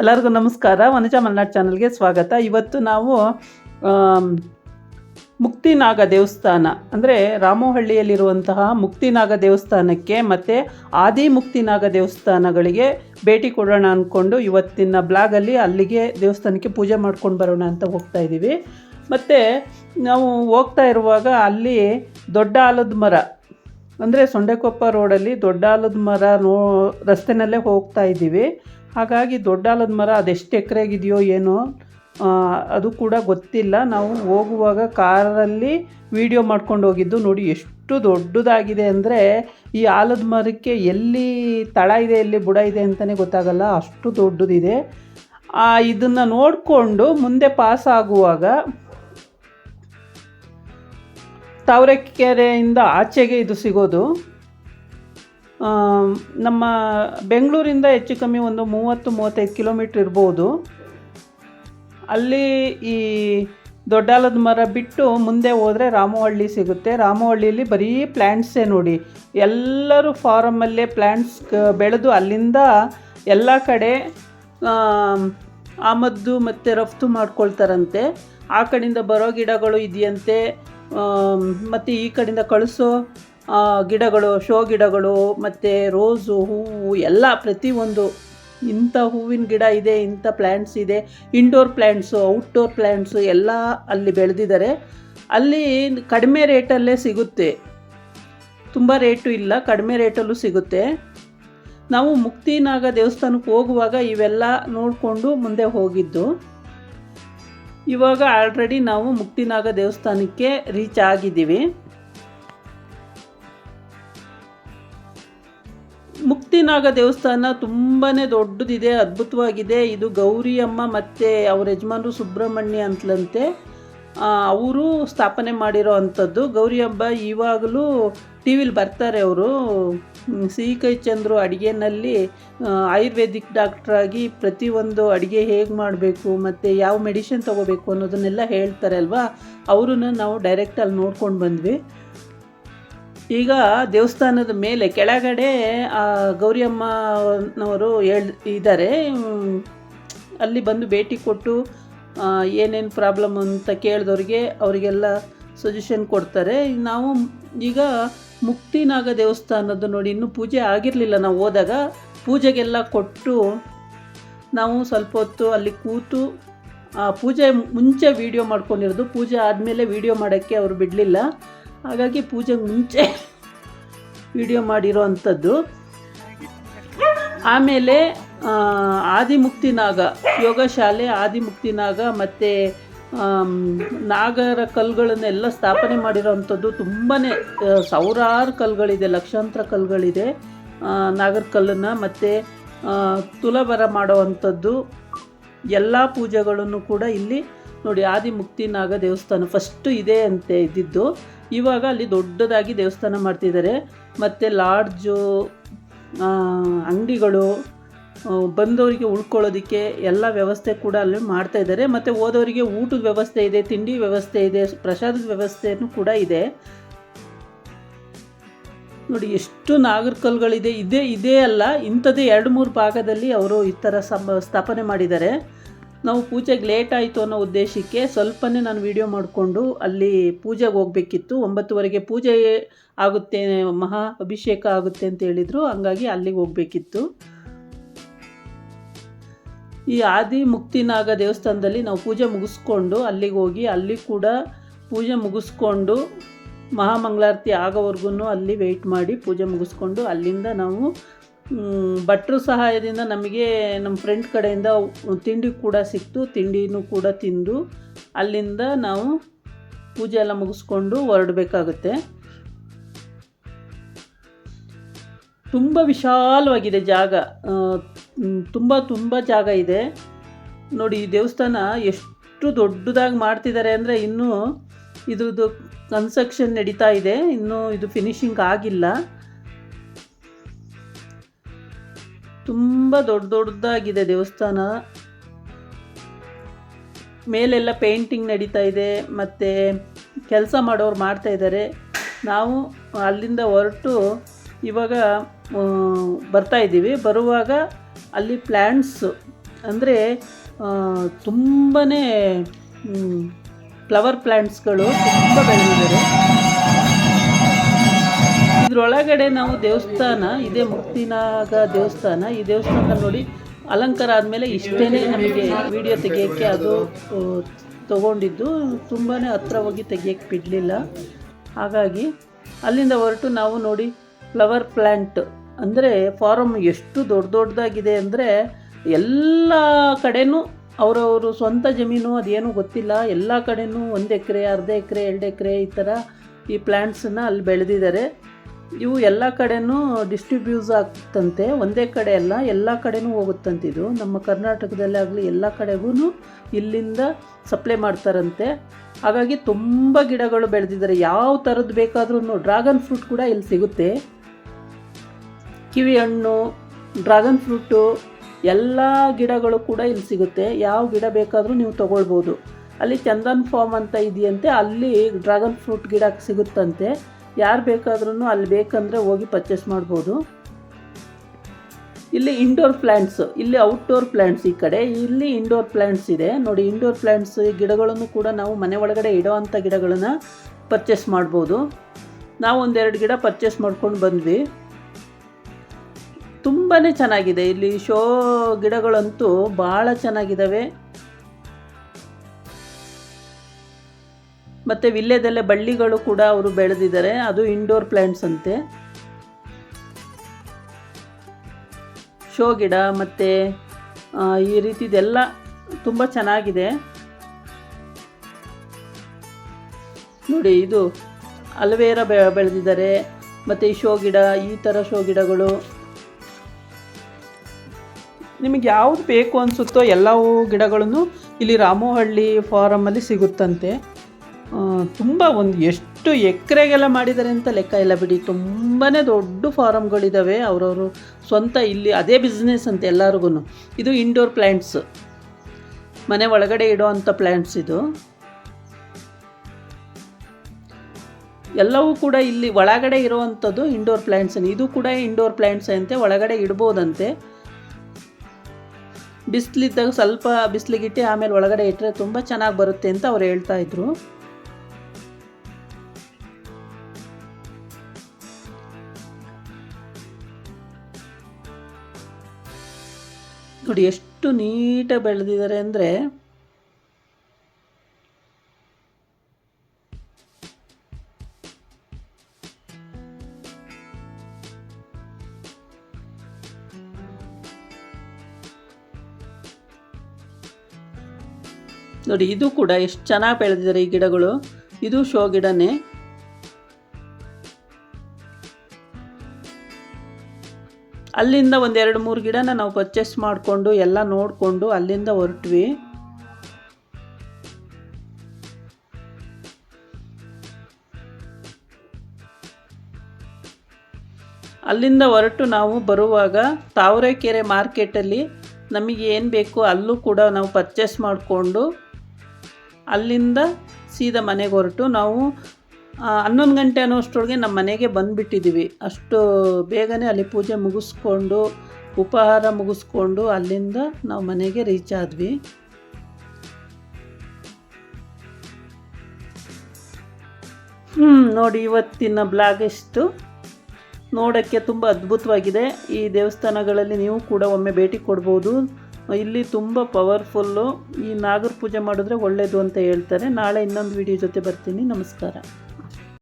ಎಲ್ಲರಿಗೂ ನಮಸ್ಕಾರ. ವನಜ ಮಲ್ನಾಡ್ ಚಾನಲ್ಗೆ ಸ್ವಾಗತ. ಇವತ್ತು ನಾವು ಮುಕ್ತಿನಾಗ ದೇವಸ್ಥಾನ, ಅಂದರೆ ರಾಮೋಹಳ್ಳಿಯಲ್ಲಿರುವಂತಹ ಮುಕ್ತಿನಾಗ ದೇವಸ್ಥಾನಕ್ಕೆ ಮತ್ತು ಆದಿ ಮುಕ್ತಿನಾಗ ದೇವಸ್ಥಾನಗಳಿಗೆ ಭೇಟಿ ಕೊಡೋಣ ಅಂದ್ಕೊಂಡು ಇವತ್ತಿನ ಬ್ಲಾಗಲ್ಲಿ ಅಲ್ಲಿಗೆ ದೇವಸ್ಥಾನಕ್ಕೆ ಪೂಜೆ ಮಾಡ್ಕೊಂಡು ಬರೋಣ ಅಂತ ಹೋಗ್ತಾ ಇದ್ದೀವಿ. ಮತ್ತು ನಾವು ಹೋಗ್ತಾ ಇರುವಾಗ ಅಲ್ಲಿ ದೊಡ್ಡ ಆಲದ ಮರ, ಅಂದರೆ ಸೊಂಡೆಕೊಪ್ಪ ರೋಡಲ್ಲಿ ದೊಡ್ಡ ಆಲದ ಮರ ನೋ, ರಸ್ತೆನಲ್ಲೇ ಹೋಗ್ತಾ ಇದ್ದೀವಿ. ಹಾಗಾಗಿ ದೊಡ್ಡ ಆಲದ ಮರ ಅದೆಷ್ಟು ಎಕರೆಗಿದೆಯೋ ಏನೋ ಅದು ಕೂಡ ಗೊತ್ತಿಲ್ಲ. ನಾವು ಹೋಗುವಾಗ ಕಾರಲ್ಲಿ ವಿಡಿಯೋ ಮಾಡ್ಕೊಂಡು ಹೋಗಿದ್ದು ನೋಡಿ ಎಷ್ಟು ದೊಡ್ಡದಾಗಿದೆ ಅಂದರೆ ಈ ಆಲದ ಮರಕ್ಕೆ ಎಲ್ಲಿ ತಳ ಇದೆ, ಎಲ್ಲಿ ಬುಡ ಇದೆ ಅಂತಲೇ ಗೊತ್ತಾಗಲ್ಲ, ಅಷ್ಟು ದೊಡ್ಡದಿದೆ. ಇದನ್ನು ನೋಡಿಕೊಂಡು ಮುಂದೆ ಪಾಸ್ ಆಗುವಾಗ ತಾವರೆಕೆರೆಯಿಂದ ಆಚೆಗೆ ಇದು ಸಿಗೋದು. ನಮ್ಮ ಬೆಂಗಳೂರಿಂದ ಹೆಚ್ಚು ಕಮ್ಮಿ ಒಂದು ಮೂವತ್ತು, ಮೂವತ್ತೈದು ಕಿಲೋಮೀಟ್ರ್ ಇರ್ಬೋದು. ಅಲ್ಲಿ ಈ ದೊಡ್ಡಾಲದ ಮರ ಬಿಟ್ಟು ಮುಂದೆ ಹೋದರೆ ರಾಮವಳ್ಳಿ ಸಿಗುತ್ತೆ. ರಾಮವಳ್ಳಿಯಲ್ಲಿ ಬರೀ ಪ್ಲ್ಯಾಂಟ್ಸೇ ನೋಡಿ. ಎಲ್ಲರೂ ಫಾರಮಲ್ಲೇ ಪ್ಲ್ಯಾಂಟ್ಸ್ ಬೆಳೆದು ಅಲ್ಲಿಂದ ಎಲ್ಲ ಕಡೆ ಆಮದ್ದು ಆಮದು ಮತ್ತು ರಫ್ತು ಮಾಡ್ಕೊಳ್ತಾರಂತೆ. ಆ ಕಡೆಯಿಂದ ಬರೋ ಗಿಡಗಳು ಇದೆಯಂತೆ. ಮತ್ತು ಈ ಕಡೆಯಿಂದ ಕಳಿಸೋ ಗಿಡಗಳು, ಶೋ ಗಿಡಗಳು, ಮತ್ತು ರೋಸು, ಹೂವು, ಎಲ್ಲ ಪ್ರತಿಯೊಂದು ಇಂಥ ಹೂವಿನ ಗಿಡ ಇದೆ, ಇಂಥ ಪ್ಲ್ಯಾಂಟ್ಸ್ ಇದೆ ಇಂಡೋರ್ ಪ್ಲ್ಯಾಂಟ್ಸು ಔಟ್ಡೋರ್ ಪ್ಲ್ಯಾಂಟ್ಸು ಎಲ್ಲ ಅಲ್ಲಿ ಬೆಳೆದಿದ್ದಾರೆ. ಅಲ್ಲಿ ಕಡಿಮೆ ರೇಟಲ್ಲೇ ಸಿಗುತ್ತೆ. ತುಂಬ ರೇಟು ಇಲ್ಲ, ಕಡಿಮೆ ರೇಟಲ್ಲೂ ಸಿಗುತ್ತೆ. ನಾವು ಮುಕ್ತಿನಾಗ ದೇವಸ್ಥಾನಕ್ಕೆ ಹೋಗುವಾಗ ಇವೆಲ್ಲ ನೋಡಿಕೊಂಡು ಮುಂದೆ ಹೋಗಿದ್ದು. ಇವಾಗ ಆಲ್ರೆಡಿ ನಾವು ಮುಕ್ತಿನಾಗ ದೇವಸ್ಥಾನಕ್ಕೆ ರೀಚ್ ಆಗಿದ್ದೀವಿ. ಮುಕ್ತಿನಾಗ ದೇವಸ್ಥಾನ ತುಂಬಾ ದೊಡ್ಡದಿದೆ, ಅದ್ಭುತವಾಗಿದೆ. ಇದು ಗೌರಿಯಮ್ಮ ಮತ್ತು ಅವ್ರ ಯಜಮಾನರು ಸುಬ್ರಹ್ಮಣ್ಯ ಅಂತಲಂತೆ. ಅವರು ಸ್ಥಾಪನೆ ಮಾಡಿರೋ ಅಂಥದ್ದು. ಗೌರಿ ಹಬ್ಬ ಇವಾಗಲೂ ಟಿ ವಿಲಿ ಬರ್ತಾರೆ ಅವರು. ಸಿಹಿ ಕೈ ಚಂದ್ರು ಅಡುಗೆನಲ್ಲಿ ಆಯುರ್ವೇದಿಕ್ ಡಾಕ್ಟ್ರಾಗಿ ಪ್ರತಿಯೊಂದು ಅಡುಗೆ ಹೇಗೆ ಮಾಡಬೇಕು ಮತ್ತು ಯಾವ ಮೆಡಿಷನ್ ತೊಗೋಬೇಕು ಅನ್ನೋದನ್ನೆಲ್ಲ ಹೇಳ್ತಾರೆ ಅಲ್ವಾ? ಅವ್ರನ್ನ ನಾವು ಡೈರೆಕ್ಟಲ್ಲಿ ನೋಡ್ಕೊಂಡು ಬಂದ್ವಿ. ಈಗ ದೇವಸ್ಥಾನದ ಮೇಲೆ ಕೆಳಗಡೆ, ಆ, ಗೌರಿಯಮ್ಮನವರು ಹೇಳ್, ಇದ್ದಾರೆ. ಅಲ್ಲಿ ಬಂದು ಭೇಟಿ ಕೊಟ್ಟು ಏನೇನು ಪ್ರಾಬ್ಲಮ್ ಅಂತ ಕೇಳಿದವ್ರಿಗೆ ಅವರಿಗೆಲ್ಲ ಸಜೆಷನ್ ಕೊಡ್ತಾರೆ. ನಾವು ಈಗ ಮುಕ್ತಿನಾಗ ದೇವಸ್ಥಾನದ್ದು ನೋಡಿ ಇನ್ನೂ ಪೂಜೆ ಆಗಿರಲಿಲ್ಲ ನಾವು ಹೋದಾಗ. ಪೂಜೆಗೆಲ್ಲ ಕೊಟ್ಟು ನಾವು ಸ್ವಲ್ಪ ಹೊತ್ತು ಅಲ್ಲಿ ಕೂತು ಪೂಜೆ ಮುಂಚೆ ವೀಡಿಯೋ ಮಾಡ್ಕೊಂಡಿರೋದು. ಪೂಜೆ ಆದಮೇಲೆ ವೀಡಿಯೋ ಮಾಡೋಕ್ಕೆ ಅವರು ಬಿಡಲಿಲ್ಲ. ಹಾಗಾಗಿ ಪೂಜೆಗೆ ಮುಂಚೆ ವಿಡಿಯೋ ಮಾಡಿರೋ ಅಂಥದ್ದು. ಆಮೇಲೆ ಆದಿಮುಕ್ತಿನಾಗ ಯೋಗ ಶಾಲೆ ಆದಿಮುಕ್ತಿನಾಗ ಮತ್ತು ನಾಗರ ಕಲ್ಲುಗಳನ್ನೆಲ್ಲ ಸ್ಥಾಪನೆ ಮಾಡಿರೋ ಅಂಥದ್ದು ತುಂಬಾ ಸಾವಿರಾರು ಕಲ್ಲುಗಳಿದೆ ಲಕ್ಷಾಂತರ ಕಲ್ಲುಗಳಿದೆ ನಾಗರ ಕಲ್ಲನ್ನು ಮತ್ತು ತುಲಬರ ಮಾಡೋ ಅಂಥದ್ದು, ಎಲ್ಲ ಪೂಜೆಗಳನ್ನು ಕೂಡ ಇಲ್ಲಿ ನೋಡಿ, ಆದಿಮುಕ್ತಿನಾಗ ದೇವಸ್ಥಾನ ಫಸ್ಟು ಇದೆ ಅಂತೆ ಇದ್ದಿದ್ದು. ಇವಾಗ ಅಲ್ಲಿ ದೊಡ್ಡದಾಗಿ ದೇವಸ್ಥಾನ ಮಾಡ್ತಿದ್ದಾರೆ. ಮತ್ತು ಲಾಡ್ಜು ಅಂಗಡಿಗಳು ಬಂದವರಿಗೆ ಉಳ್ಕೊಳ್ಳೋದಕ್ಕೆ ಎಲ್ಲ ವ್ಯವಸ್ಥೆ ಕೂಡ ಅಲ್ಲಿ ಮಾಡ್ತಾ ಇದ್ದಾರೆ. ಮತ್ತು ಹೋದವರಿಗೆ ಊಟದ ವ್ಯವಸ್ಥೆ ಇದೆ, ತಿಂಡಿ ವ್ಯವಸ್ಥೆ ಇದೆ, ಪ್ರಸಾದದ ವ್ಯವಸ್ಥೆಯೂ ಕೂಡ ಇದೆ. ನೋಡಿ, ಎಷ್ಟು ನಾಗರಿಕಲ್ಗಳಿದೆ ಇದೇ ಇದೇ ಅಲ್ಲ, ಇಂಥದ್ದೇ ಎರಡು ಮೂರು ಭಾಗದಲ್ಲಿ ಅವರು ಈ ಥರ ಸ್ಥಾಪನೆ ಮಾಡಿದ್ದಾರೆ. ನಾವು ಪೂಜೆಗೆ ಲೇಟ್ ಆಯಿತು ಅನ್ನೋ ಉದ್ದೇಶಕ್ಕೆ ಸ್ವಲ್ಪನೇ ನಾನು ವಿಡಿಯೋ ಮಾಡಿಕೊಂಡು ಅಲ್ಲಿ ಪೂಜೆಗೆ ಹೋಗಬೇಕಿತ್ತು. ಒಂಬತ್ತುವರೆಗೆ ಪೂಜೆ ಆಗುತ್ತೆ, ಮಹಾ ಅಭಿಷೇಕ ಆಗುತ್ತೆ ಅಂತ ಹೇಳಿದರು. ಹಂಗಾಗಿ ಅಲ್ಲಿಗೆ ಹೋಗಬೇಕಿತ್ತು. ಈ ಆದಿ ಮುಕ್ತಿನಾಗ ದೇವಸ್ಥಾನದಲ್ಲಿ ನಾವು ಪೂಜೆ ಮುಗಿಸ್ಕೊಂಡು ಅಲ್ಲಿಗೆ ಹೋಗಿ ಅಲ್ಲಿ ಕೂಡ ಪೂಜೆ ಮುಗಿಸ್ಕೊಂಡು ಮಹಾಮಂಗಳಾರತಿ ಆಗೋವರೆಗೂ ಅಲ್ಲಿ ವೆಯ್ಟ್ ಮಾಡಿ ಪೂಜೆ ಮುಗಿಸ್ಕೊಂಡು ಅಲ್ಲಿಂದ ನಾವು ಭಟ್ರ ಸಹಾಯದಿಂದ ನಮಗೆ ನಮ್ಮ ಫ್ರೆಂಡ್ ಕಡೆಯಿಂದ ತಿಂಡಿ ಕೂಡ ಸಿಕ್ತು, ತಿಂಡಿನೂ ಕೂಡ ತಿಂದು, ಅಲ್ಲಿಂದ ನಾವು ಪೂಜೆ ಎಲ್ಲ ಮುಗಿಸ್ಕೊಂಡು ಹೊರಡಬೇಕಾಗುತ್ತೆ. ತುಂಬ ವಿಶಾಲವಾಗಿದೆ ಜಾಗ. ತುಂಬ ತುಂಬ ಜಾಗ ಇದೆ. ನೋಡಿ, ಈ ದೇವಸ್ಥಾನ ಎಷ್ಟು ದೊಡ್ಡದಾಗಿ ಮಾಡ್ತಿದ್ದಾರೆ ಅಂದರೆ ಇನ್ನೂ ಇದ್ರದ್ದು ಕನ್ಸ್ಟ್ರಕ್ಷನ್ ನಡೀತಾ ಇದೆ. ಇನ್ನೂ ಇದು ಫಿನಿಶಿಂಗ್ ಆಗಿಲ್ಲ. ತುಂಬ ದೊಡ್ಡ ದೊಡ್ಡದಾಗಿದೆ ದೇವಸ್ಥಾನ. ಮೇಲೆಲ್ಲ ಪೇಂಟಿಂಗ್ ನಡೀತಾ ಇದೆ, ಮತ್ತು ಕೆಲಸ ಮಾಡೋರು ಮಾಡ್ತಾ ಇದ್ದಾರೆ. ನಾವು ಅಲ್ಲಿಂದ ಹೊರಟು ಇವಾಗ ಬರ್ತಾ ಇದ್ದೀವಿ. ಬರುವಾಗ ಅಲ್ಲಿ ಪ್ಲ್ಯಾಂಟ್ಸು ಅಂದರೆ ತುಂಬಾ ಫ್ಲವರ್ ಪ್ಲ್ಯಾಂಟ್ಸ್ಗಳು ತುಂಬ ಬೆಳೆದಿದ್ದಾರೆ. ಇದ್ರೊಳಗಡೆ ನಾವು ದೇವಸ್ಥಾನ, ಇದೇ ಮುಕ್ತಿನಾಗ ದೇವಸ್ಥಾನ, ಈ ದೇವಸ್ಥಾನ ನೋಡಿ ಅಲಂಕಾರ ಆದಮೇಲೆ ಇಷ್ಟೇ ನಮಗೆ ವಿಡಿಯೋ ತೆಗಿಯೋಕ್ಕೆ ಅದು ತಗೊಂಡಿದ್ದು. ತುಂಬಾ ಹತ್ರ ಹೋಗಿ ತೆಗಿಯೋಕ್ಕೆ ಬಿಡಲಿಲ್ಲ. ಹಾಗಾಗಿ ಅಲ್ಲಿಂದ ಹೊರಟು ನಾವು ನೋಡಿ ಫ್ಲವರ್ ಪ್ಲ್ಯಾಂಟ್ ಅಂದರೆ ಫಾರಮ್ ಎಷ್ಟು ದೊಡ್ಡ ದೊಡ್ಡದಾಗಿದೆ ಅಂದರೆ ಎಲ್ಲ ಕಡೆಯೂ ಅವರವರು ಸ್ವಂತ ಜಮೀನು, ಅದೇನೂ ಗೊತ್ತಿಲ್ಲ. ಎಲ್ಲ ಕಡೆಯೂ ಒಂದು ಎಕರೆ, ಅರ್ಧ ಎಕರೆ, ಎರಡು ಎಕರೆ ಈ ಥರ ಈ ಪ್ಲ್ಯಾಂಟ್ಸನ್ನು ಅಲ್ಲಿ ಬೆಳೆದಿದ್ದಾರೆ. ಇವು ಎಲ್ಲ ಕಡೆನೂ ಡಿಸ್ಟ್ರಿಬ್ಯೂಸ್ ಆಗ್ತಂತೆ. ಒಂದೇ ಕಡೆ ಅಲ್ಲ, ಎಲ್ಲ ಕಡೆನೂ ಹೋಗುತ್ತಂತೆ ಇದು. ನಮ್ಮ ಕರ್ನಾಟಕದಲ್ಲೇ ಆಗಲಿ ಎಲ್ಲ ಕಡೆಗೂ ಇಲ್ಲಿಂದ ಸಪ್ಲೈ ಮಾಡ್ತಾರಂತೆ. ಹಾಗಾಗಿ ತುಂಬ ಗಿಡಗಳು ಬೆಳೆದಿದ್ದಾರೆ ಯಾವ ಥರದ್ದು ಬೇಕಾದ್ರೂ ಡ್ರಾಗನ್ ಫ್ರೂಟ್ ಕೂಡ ಇಲ್ಲಿ ಸಿಗುತ್ತೆ. ಕಿವಿ ಹಣ್ಣು ಡ್ರ್ಯಾಗನ್ ಫ್ರೂಟು ಎಲ್ಲ ಗಿಡಗಳು ಕೂಡ ಇಲ್ಲಿ ಸಿಗುತ್ತೆ. ಯಾವ ಗಿಡ ಬೇಕಾದರೂ ನೀವು ತೊಗೊಳ್ಬೋದು. ಅಲ್ಲಿ ಚಂದನ್ ಫಾರ್ಮ್ ಅಂತ ಇದೆಯಂತೆ. ಅಲ್ಲಿ ಡ್ರ್ಯಾಗನ್ ಫ್ರೂಟ್ ಗಿಡ ಸಿಗುತ್ತಂತೆ. ಯಾರು ಬೇಕಾದ್ರೂ ಅಲ್ಲಿ ಬೇಕಂದರೆ ಹೋಗಿ ಪರ್ಚೇಸ್ ಮಾಡ್ಬೋದು. ಇಲ್ಲಿ ಇಂಡೋರ್ ಪ್ಲ್ಯಾಂಟ್ಸು ಇಲ್ಲಿ ಔಟ್ಡೋರ್ ಪ್ಲ್ಯಾಂಟ್ಸ್ ಈ ಕಡೆ. ಇಲ್ಲಿ ಇಂಡೋರ್ ಪ್ಲ್ಯಾಂಟ್ಸ್ ಇದೆ. ನೋಡಿ ಇಂಡೋರ್ ಪ್ಲ್ಯಾಂಟ್ಸ್ ಗಿಡಗಳನ್ನು ಕೂಡ ನಾವು ಮನೆ ಒಳಗಡೆ ಇಡೋವಂಥ ಗಿಡಗಳನ್ನು ಪರ್ಚೇಸ್ ಮಾಡ್ಬೋದು. ನಾವು ಒಂದೆರಡು ಗಿಡ ಪರ್ಚೇಸ್ ಮಾಡ್ಕೊಂಡು ಬಂದ್ವಿ. ತುಂಬಾ ಚೆನ್ನಾಗಿದೆ. ಇಲ್ಲಿ ಶೋ ಗಿಡಗಳಂತೂ ಭಾಳ ಚೆನ್ನಾಗಿದ್ದಾವೆ ಮತ್ತು ವಿಲ್ಲೆದಲ್ಲೇ ಬಳ್ಳಿಗಳು ಕೂಡ ಅವರು ಬೆಳೆದಿದ್ದಾರೆ. ಅದು ಇಂಡೋರ್ ಪ್ಲ್ಯಾಂಟ್ಸ್ ಅಂತೆ. ಶೋ ಗಿಡ ಮತ್ತು ಈ ರೀತಿದೆಲ್ಲ ತುಂಬ ಚೆನ್ನಾಗಿದೆ. ನೋಡಿ, ಇದು ಅಲವೇರ ಬೆ, ಬೆಳೆದಿದ್ದಾರೆ. ಮತ್ತು ಈ ಶೋ ಗಿಡ, ಈ ಥರ ಶೋ ಗಿಡಗಳು. ನಿಮಗೆ ಯಾವುದು ಬೇಕು ಅನಿಸುತ್ತೋ ಎಲ್ಲವೂ ಗಿಡಗಳನ್ನು ಇಲ್ಲಿ ರಾಮೋಹಳ್ಳಿ ಫಾರಮಲ್ಲಿ ಸಿಗುತ್ತಂತೆ. ತುಂಬ ಒಂದು ಎಷ್ಟು ಎಕರೆಗೆಲ್ಲ ಮಾಡಿದ್ದಾರೆ ಅಂತ ಲೆಕ್ಕ ಇಲ್ಲ ಬಿಡಿ. ತುಂಬಾ ದೊಡ್ಡ ಫಾರಮ್ಗಳಿದ್ದಾವೆ ಅವರವರು ಸ್ವಂತ ಇಲ್ಲಿ ಅದೇ ಬಿಸ್ನೆಸ್ ಅಂತ ಎಲ್ಲರಿಗೂ ಇದು ಇಂಡೋರ್ ಪ್ಲ್ಯಾಂಟ್ಸ್ ಮನೆ ಒಳಗಡೆ ಇಡೋ ಅಂಥ ಪ್ಲ್ಯಾಂಟ್ಸ್ ಇದು. ಎಲ್ಲವೂ ಕೂಡ ಇಲ್ಲಿ ಒಳಗಡೆ ಇರುವಂಥದ್ದು ಇಂಡೋರ್ ಪ್ಲ್ಯಾಂಟ್ಸ್ ಇದು ಕೂಡ ಇಂಡೋರ್ ಪ್ಲ್ಯಾಂಟ್ಸ್ ಅಂತೆ, ಒಳಗಡೆ ಇಡ್ಬೋದಂತೆ. ಬಿಸಿಲಿದ್ದಾಗ ಸ್ವಲ್ಪ ಬಿಸಿಲಿಗಿಟ್ಟು ಆಮೇಲೆ ಒಳಗಡೆ ಇಟ್ಟರೆ ತುಂಬ ಚೆನ್ನಾಗಿ ಬರುತ್ತೆ ಅಂತ ಅವ್ರು ಹೇಳ್ತಾ ಇದ್ರು. ನೋಡಿ ಎಷ್ಟು ನೀಟಾಗಿ ಬೆಳೆದಿದ್ದಾರೆ ಅಂದರೆ ನೋಡಿ ಇದು ಕೂಡ ಎಷ್ಟು ಚೆನ್ನಾಗಿ ಬೆಳೆದಿದ್ದಾರೆ ಈ ಗಿಡಗಳು. ಇದು ಶೋ ಗಿಡನೇ. ಅಲ್ಲಿಂದ ಒಂದು ಎರಡು ಮೂರು ಗಿಡನ ನಾವು ಪರ್ಚೇಸ್ ಮಾಡಿಕೊಂಡು ಎಲ್ಲ ನೋಡಿಕೊಂಡು ಅಲ್ಲಿಂದ ಹೊರಟ್ವಿ. ಅಲ್ಲಿಂದ ಹೊರಟು ನಾವು ಬರುವಾಗ ತಾವರೆಕೆರೆ ಮಾರ್ಕೆಟಲ್ಲಿ ನಮಗೆ ಏನು ಬೇಕು ಅಲ್ಲೂ ಕೂಡ ನಾವು ಪರ್ಚೇಸ್ ಮಾಡಿಕೊಂಡು ಅಲ್ಲಿಂದ ಸೀದಾ ಮನೆಗೆ ಹೊರಟು ನಾವು ಹನ್ನೊಂದು ಗಂಟೆ ಅನ್ನೋಷ್ಟೊಳಗೆ ನಮ್ಮ ಮನೆಗೆ ಬಂದುಬಿಟ್ಟಿದ್ದೀವಿ. ಅಷ್ಟು ಬೇಗನೆ ಅಲ್ಲಿ ಪೂಜೆ ಮುಗಿಸ್ಕೊಂಡು, ಉಪಹಾರ ಮುಗಿಸ್ಕೊಂಡು ಅಲ್ಲಿಂದ ನಾವು ಮನೆಗೆ ರೀಚ್ ಆದ್ವಿ. ಹ್ಞೂ ನೋಡಿ ಇವತ್ತಿನ ಬ್ಲಾಗ್ ಇಷ್ಟು ನೋಡೋಕ್ಕೆ ತುಂಬ ಅದ್ಭುತವಾಗಿದೆ. ಈ ದೇವಸ್ಥಾನಗಳಲ್ಲಿ ನೀವು ಕೂಡ ಒಮ್ಮೆ ಭೇಟಿ ಕೊಡ್ಬೋದು. ಇಲ್ಲಿ ತುಂಬ ಪವರ್ಫುಲ್ಲು ಈ ನಾಗರ ಪೂಜೆ ಮಾಡಿದ್ರೆ ಒಳ್ಳೆಯದು ಅಂತ ಹೇಳ್ತಾರೆ. ನಾಳೆ ಇನ್ನೊಂದು ವಿಡಿಯೋ ಜೊತೆ ಬರ್ತೀನಿ. ನಮಸ್ಕಾರ.